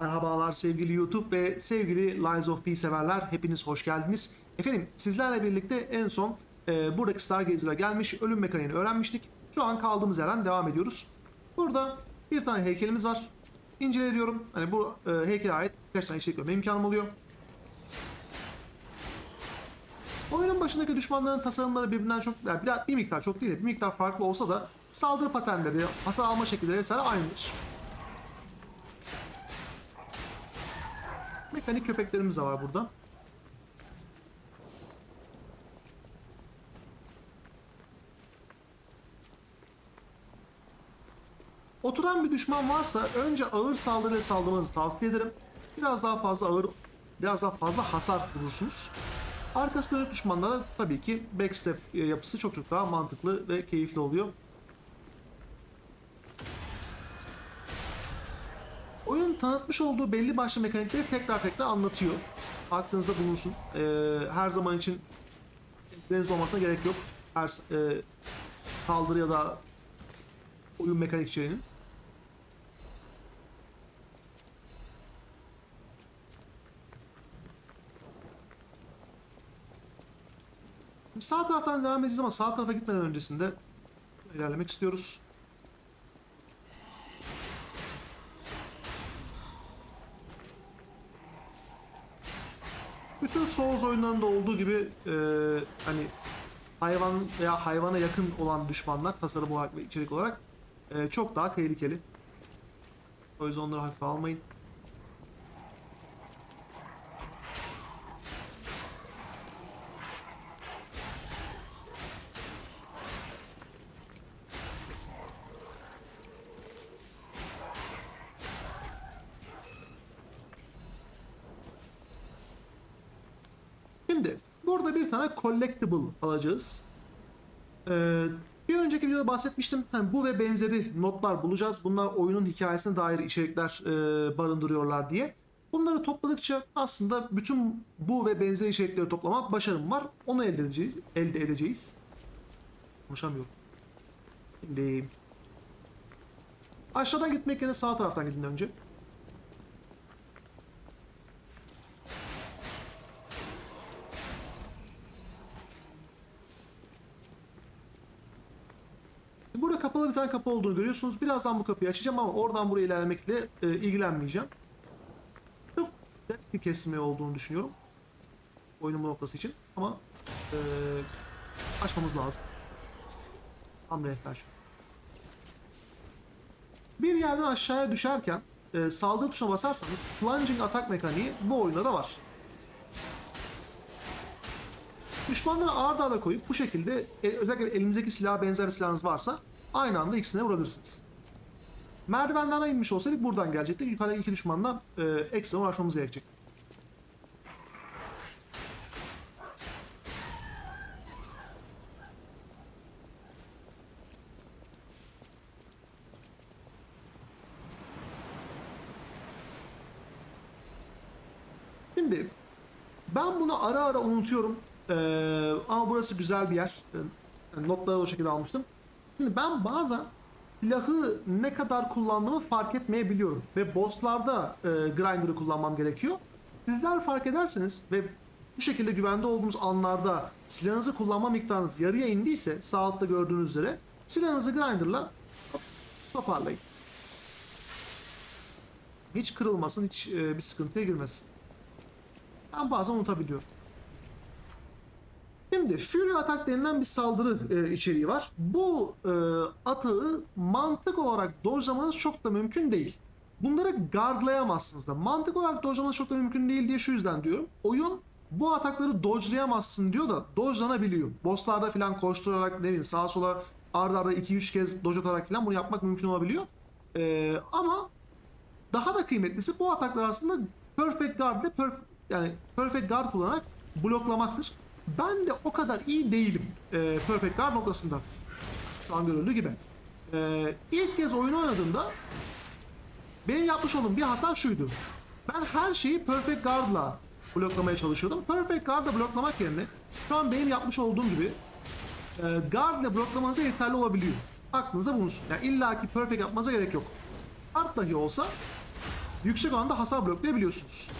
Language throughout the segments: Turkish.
Merhabalar sevgili YouTube ve sevgili Lies of P severler. Hepiniz hoş geldiniz. Efendim sizlerle birlikte en son e, buradaki Stargaze'lere gelmiş ölüm mekaniğini öğrenmiştik. Şu an kaldığımız yerden devam ediyoruz. Burada bir tane heykelimiz var. İnceliyorum. Hani bu e, heykele ait birkaç tane içerik görme imkanım oluyor. Oyunun başındaki düşmanların tasarımları birbirinden çok, yani bir, bir miktar çok değil, bir miktar farklı olsa da saldırı paternleri, hasar alma şekilleri vesaire aynıdır. Mekanik köpeklerimiz de var burada. Oturan bir düşman varsa önce ağır saldırıya saldırmanızı tavsiye ederim. Biraz daha fazla ağır, biraz daha fazla hasar vurursunuz. Arkasındaki düşmanlara tabii ki backstep e, yapısı çok çok daha mantıklı ve keyifli oluyor. Oyun tanıtmış olduğu belli başlı mekanikleri tekrar tekrar anlatıyor. Aklınızda bulunsun. Ee, her zaman için etmeniz olmasına gerek yok. Her e, saldırı ya da oyun mekanik içeriğinin. Şimdi Sağ taraftan devam edeceğiz ama sağ tarafa gitmeden öncesinde ilerlemek istiyoruz. Bütün Souls oyunlarında olduğu gibi e, hani hayvan veya hayvana yakın olan düşmanlar tasarım olarak ve içerik olarak e, çok daha tehlikeli. O yüzden onları hafife almayın. Şimdi burada bir tane collectible alacağız. Ee, bir önceki videoda bahsetmiştim. Hani bu ve benzeri notlar bulacağız. Bunlar oyunun hikayesine dair içerikler e, barındırıyorlar diye. Bunları topladıkça aslında bütün bu ve benzeri içerikleri toplama başarım var. Onu elde edeceğiz. Elde edeceğiz. Konuşamıyorum. Şimdi aşağıdan gitmek yerine sağ taraftan gidin önce. Burada kapalı bir tane kapı olduğunu görüyorsunuz. Birazdan bu kapıyı açacağım ama oradan buraya ilerlemekle e, ilgilenmeyeceğim. Çok bir kesme olduğunu düşünüyorum. Oyunun bu noktası için. Ama e, açmamız lazım. Tam rehber şu. Bir yerden aşağıya düşerken e, saldırı tuşuna basarsanız plunging atak mekaniği bu oyunda da var. Düşmanları ağır arda koyup bu şekilde e, özellikle elimizdeki silaha benzer bir silahınız varsa aynı anda ikisine vurabilirsiniz. Merdivenlerden inmiş olsaydık buradan gelecektik. Yukarıdaki iki düşmanla e, ekstra uğraşmamız gerekecekti. Şimdi ben bunu ara ara unutuyorum. Ee, ama burası güzel bir yer. Ee, notları o şekilde almıştım. Şimdi ben bazen silahı ne kadar kullandığımı fark etmeyebiliyorum. Ve bosslarda e, grinder'ı kullanmam gerekiyor. Sizler fark ederseniz ve bu şekilde güvende olduğunuz anlarda silahınızı kullanma miktarınız yarıya indiyse sağ gördüğünüz üzere silahınızı grinder'la toparlayın. Hiç kırılmasın, hiç e, bir sıkıntıya girmesin. Ben bazen unutabiliyorum. Şimdi Fury Attack denilen bir saldırı e, içeriği var. Bu e, atağı mantık olarak dojlamanız çok da mümkün değil. Bunları guardlayamazsınız da. Mantık olarak dojlamanız çok da mümkün değil diye şu yüzden diyorum. Oyun bu atakları dojlayamazsın diyor da dojlanabiliyor. Bosslarda falan koşturarak ne bileyim sağa sola arda arda 2-3 kez doj atarak falan bunu yapmak mümkün olabiliyor. E, ama daha da kıymetlisi bu ataklar aslında Perfect Guard ile perf yani Perfect Guard kullanarak bloklamaktır. Ben de o kadar iyi değilim e, Perfect Guard noktasında. Şu an görüldüğü gibi. E, ilk kez oyunu oynadığımda benim yapmış olduğum bir hata şuydu. Ben her şeyi Perfect Guard'la bloklamaya çalışıyordum. Perfect Guard'la bloklamak yerine şu an benim yapmış olduğum gibi e, Guard ile bloklamanıza yeterli olabiliyor. Aklınızda bulunsun. Yani illa ki Perfect yapmanıza gerek yok. Guard dahi olsa yüksek oranda hasar bloklayabiliyorsunuz.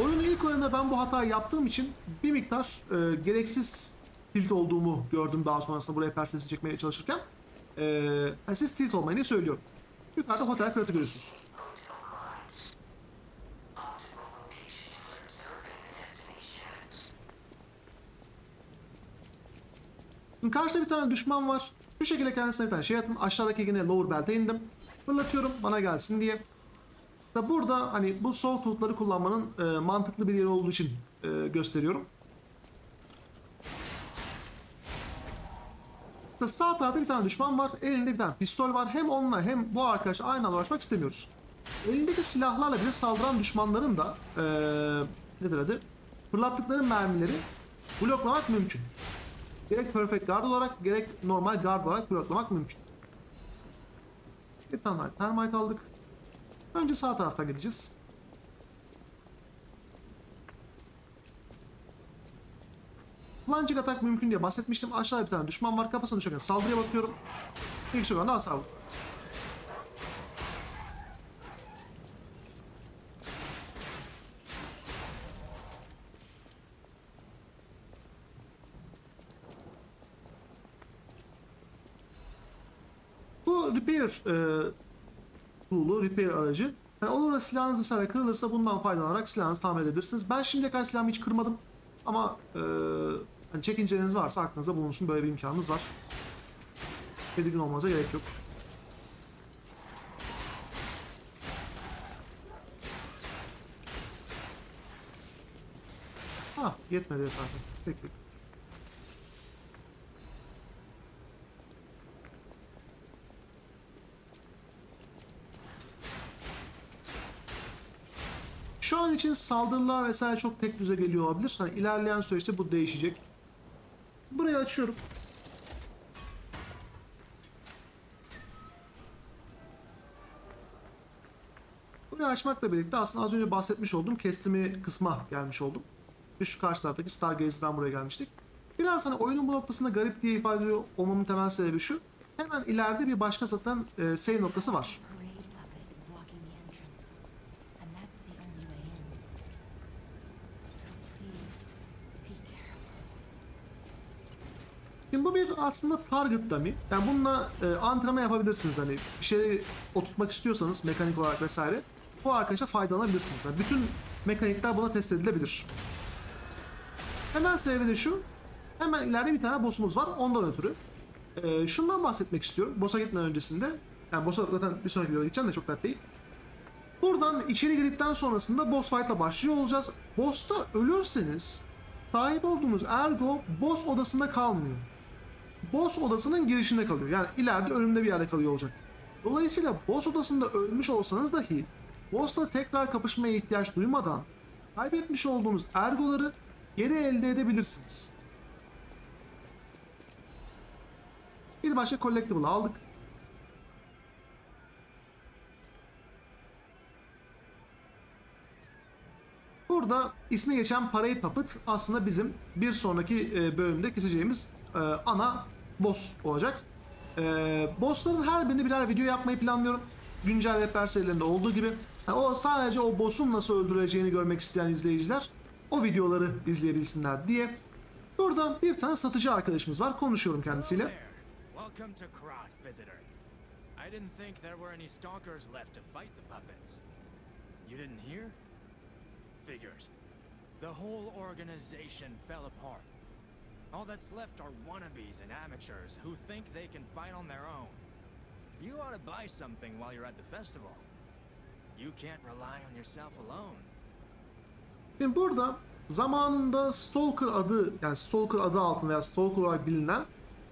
Oyunun ilk oyununda ben bu hatayı yaptığım için bir miktar e, gereksiz tilt olduğumu gördüm daha sonrasında buraya persesi çekmeye çalışırken. E, siz tilt olmayın söylüyorum. Yukarıda Hotel Kırat'ı görüyorsunuz. Şimdi karşıda bir tane düşman var. Şu şekilde kendisine bir tane şey attım. Aşağıdaki yine lower belt'e indim. Fırlatıyorum bana gelsin diye. İşte burada hani bu soft tool'ları kullanmanın e, mantıklı bir yeri olduğu için e, gösteriyorum. İşte sağ tarafta bir tane düşman var. Elinde bir tane pistol var. Hem onunla hem bu arkadaşla aynı anda uğraşmak istemiyoruz. Elindeki silahlarla bize saldıran düşmanların da e, nedir adı? Fırlattıkları mermileri bloklamak mümkün. Gerek perfect guard olarak gerek normal guard olarak bloklamak mümkün. Bir tane termite aldık. Önce sağ taraftan gideceğiz. Plunging atak mümkün diye bahsetmiştim. Aşağıda bir tane düşman var. Kafasını düşürken saldırıya basıyorum. İlk şu anda hasar. Bu repair e, tool'u, repair aracı. Yani olur da silahınız mesela kırılırsa bundan faydalanarak silahınızı tamir edebilirsiniz. Ben şimdiye kadar silahımı hiç kırmadım. Ama e, hani çekinceleriniz varsa aklınızda bulunsun böyle bir imkanınız var. Tedirgin olmanıza gerek yok. Ah yetmedi zaten. Peki. Şu an için saldırılar vesaire çok tek düze geliyor olabilir. Hani ilerleyen süreçte bu değişecek. Burayı açıyorum. Burayı açmakla birlikte aslında az önce bahsetmiş olduğum kestirme kısma gelmiş oldum. Ve şu karşı taraftaki Stargaze'den buraya gelmiştik. Biraz hani oyunun bu noktasında garip diye ifade ediyor olmamın temel sebebi şu. Hemen ileride bir başka zaten e, save noktası var. Şimdi bu bir aslında target dummy. Yani bununla e, antrenman yapabilirsiniz hani bir şeyi oturtmak istiyorsanız mekanik olarak vesaire. Bu arkadaşa faydalanabilirsiniz. Yani bütün mekanikler buna test edilebilir. Hemen sebebi de şu. Hemen ileride bir tane boss'umuz var. Ondan ötürü. E, şundan bahsetmek istiyorum. Boss'a gitmeden öncesinde. Yani boss'a zaten bir sonraki videoda gideceğim de çok dert değil. Buradan içeri girdikten sonrasında boss fight'la başlıyor olacağız. Boss'ta ölürseniz sahip olduğunuz ergo boss odasında kalmıyor boss odasının girişinde kalıyor. Yani ileride önümde bir yerde kalıyor olacak. Dolayısıyla boss odasında ölmüş olsanız dahi boss'la tekrar kapışmaya ihtiyaç duymadan kaybetmiş olduğunuz ergoları geri elde edebilirsiniz. Bir başka collectible aldık. Burada ismi geçen Parade Puppet aslında bizim bir sonraki e, bölümde keseceğimiz e, ana boss olacak. E, bossların her birinde birer video yapmayı planlıyorum. Güncel rehber serilerinde olduğu gibi. Ha, o sadece o boss'un nasıl öldürüleceğini görmek isteyen izleyiciler o videoları izleyebilsinler diye. Burada bir tane satıcı arkadaşımız var. Konuşuyorum kendisiyle. Visitor. I didn't think there were any stalkers left to fight the puppets. You didn't hear? Figures. The whole organization fell apart. All that's left are wannabes and amateurs who think they can fight on their own. You ought to buy something while you're at the festival. You can't rely on yourself alone. Şimdi burada zamanında Stalker adı yani Stalker adı altında veya Stalker olarak bilinen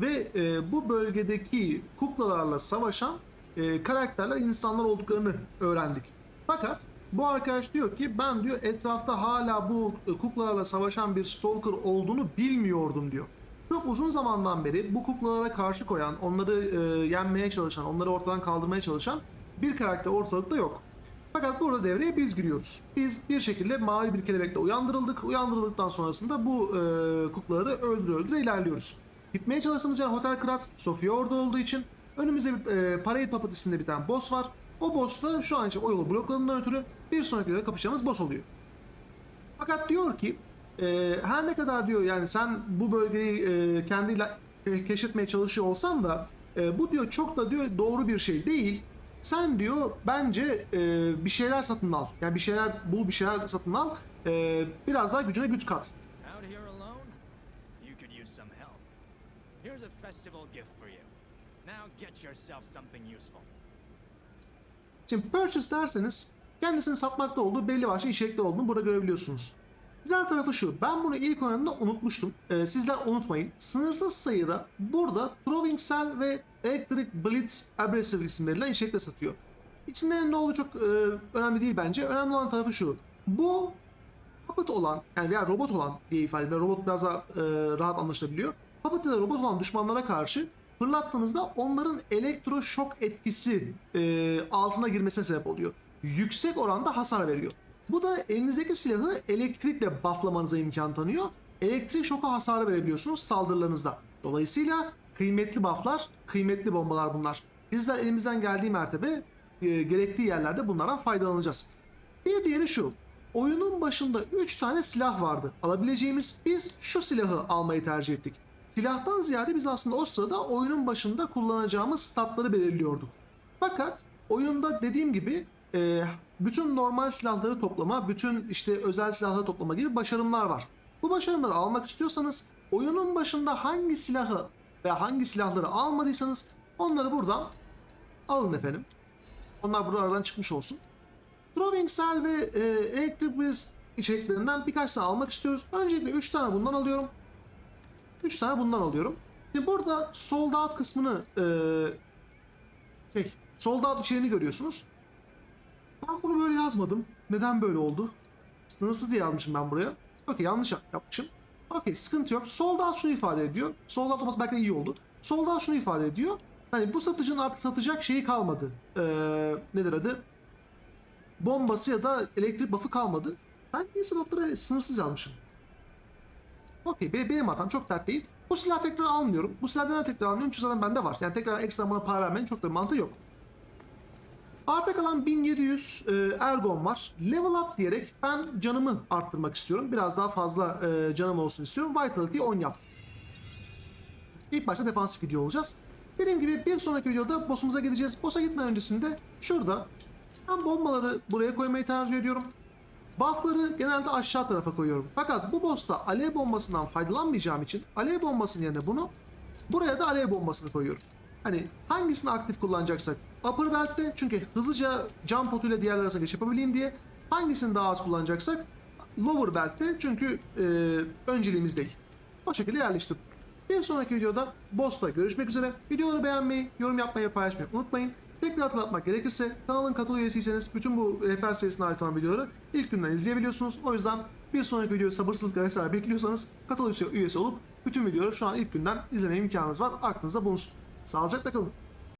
ve e, bu bölgedeki kuklalarla savaşan e, karakterler insanlar olduklarını öğrendik. Fakat bu arkadaş diyor ki ben diyor etrafta hala bu e, kuklalarla savaşan bir Stalker olduğunu bilmiyordum diyor. Çok uzun zamandan beri bu kuklalara karşı koyan, onları e, yenmeye çalışan, onları ortadan kaldırmaya çalışan bir karakter ortalıkta yok. Fakat burada devreye biz giriyoruz. Biz bir şekilde mavi bir kelebekle uyandırıldık. Uyandırıldıktan sonrasında bu e, kuklaları öldüre öldüre ilerliyoruz. Gitmeye çalıştığımız yer Hotel Krat, Sofia orada olduğu için önümüzde bir e, Parade Puppet isminde bir tane boss var. O boss da şu an için o yolu blokladığından ötürü bir sonraki videoda kapışacağımız boss oluyor. Fakat diyor ki e, her ne kadar diyor yani sen bu bölgeyi e, kendiyle keşfetmeye çalışıyor olsan da e, bu diyor çok da diyor doğru bir şey değil. Sen diyor bence e, bir şeyler satın al. Yani bir şeyler bul bir şeyler satın al. E, biraz daha gücüne güç kat. Festival gift for you. Now get yourself something useful. Şimdi purchase derseniz kendisini satmakta olduğu belli başlı içerikli olduğunu burada görebiliyorsunuz. Güzel tarafı şu, ben bunu ilk oynadığımda unutmuştum. Ee, sizler unutmayın. Sınırsız sayıda burada Throwing Cell ve Electric Blitz Abrasive isimleriyle içerikle satıyor. İsimlerin ne olduğu çok e, önemli değil bence. Önemli olan tarafı şu. Bu puppet olan yani veya robot olan diye ifade edilir. Robot biraz daha e, rahat anlaşılabiliyor. Puppet ya da robot olan düşmanlara karşı fırlattığınızda onların elektroşok etkisi e, altına girmesine sebep oluyor. Yüksek oranda hasar veriyor. Bu da elinizdeki silahı elektrikle bufflamanıza imkan tanıyor. Elektrik şoku hasarı verebiliyorsunuz saldırılarınızda. Dolayısıyla kıymetli bufflar, kıymetli bombalar bunlar. Bizler elimizden geldiği mertebe e, gerektiği yerlerde bunlardan faydalanacağız. Bir diğeri şu. Oyunun başında 3 tane silah vardı. Alabileceğimiz biz şu silahı almayı tercih ettik. Silahtan ziyade biz aslında o sırada oyunun başında kullanacağımız statları belirliyorduk. Fakat oyunda dediğim gibi e, bütün normal silahları toplama, bütün işte özel silahları toplama gibi başarımlar var. Bu başarımları almak istiyorsanız oyunun başında hangi silahı ve hangi silahları almadıysanız onları buradan alın efendim. Onlar burada aradan çıkmış olsun. Throwing Cell ve e, Electric Blitz içeriklerinden birkaç tane almak istiyoruz. Öncelikle 3 tane bundan alıyorum. 3 tane bundan alıyorum. Şimdi burada sold out kısmını e, şey, sold out içeriğini görüyorsunuz. Ben bunu böyle yazmadım. Neden böyle oldu? Sınırsız diye yazmışım ben buraya. Okey yanlış yap- yapmışım. Okey sıkıntı yok. Sold out şunu ifade ediyor. Sold out olması belki de iyi oldu. Sold out şunu ifade ediyor. Hani bu satıcının artık satacak şeyi kalmadı. Ee, nedir adı? bombası ya da elektrik buff'ı kalmadı. Ben niye slotlara sınırsız yazmışım? Okey be- benim hatam çok dert değil. Bu silah tekrar almıyorum. Bu silahı neden tekrar almıyorum? Çünkü zaten bende var. Yani tekrar ekstra buna para vermenin çok da mantığı yok. Arta kalan 1700 e, ergon var. Level up diyerek ben canımı arttırmak istiyorum. Biraz daha fazla e, canım olsun istiyorum. Vitality'yi 10 yaptım. İlk başta defansif video olacağız. Dediğim gibi bir sonraki videoda boss'umuza gideceğiz. Boss'a gitmeden öncesinde şurada ben bombaları buraya koymayı tercih ediyorum. Buff'ları genelde aşağı tarafa koyuyorum. Fakat bu boss'ta alev bombasından faydalanmayacağım için alev bombasının yerine bunu buraya da alev bombasını koyuyorum. Hani hangisini aktif kullanacaksak upper belt'te çünkü hızlıca jump potuyla diğerler arasında geçiş yapabileyim diye hangisini daha az kullanacaksak lower belt'te çünkü e, önceliğimiz değil. O şekilde yerleştirdim. Bir sonraki videoda boss'ta görüşmek üzere. Videoları beğenmeyi, yorum yapmayı ve paylaşmayı unutmayın. Tekrar hatırlatmak gerekirse kanalın katıl üyesiyseniz bütün bu rehber serisine ait olan videoları ilk günden izleyebiliyorsunuz. O yüzden bir sonraki videoyu sabırsızlıkla vesaire bekliyorsanız katıl üyesi olup bütün videoları şu an ilk günden izleme imkanınız var. Aklınızda bulunsun. Sağlıcakla kalın.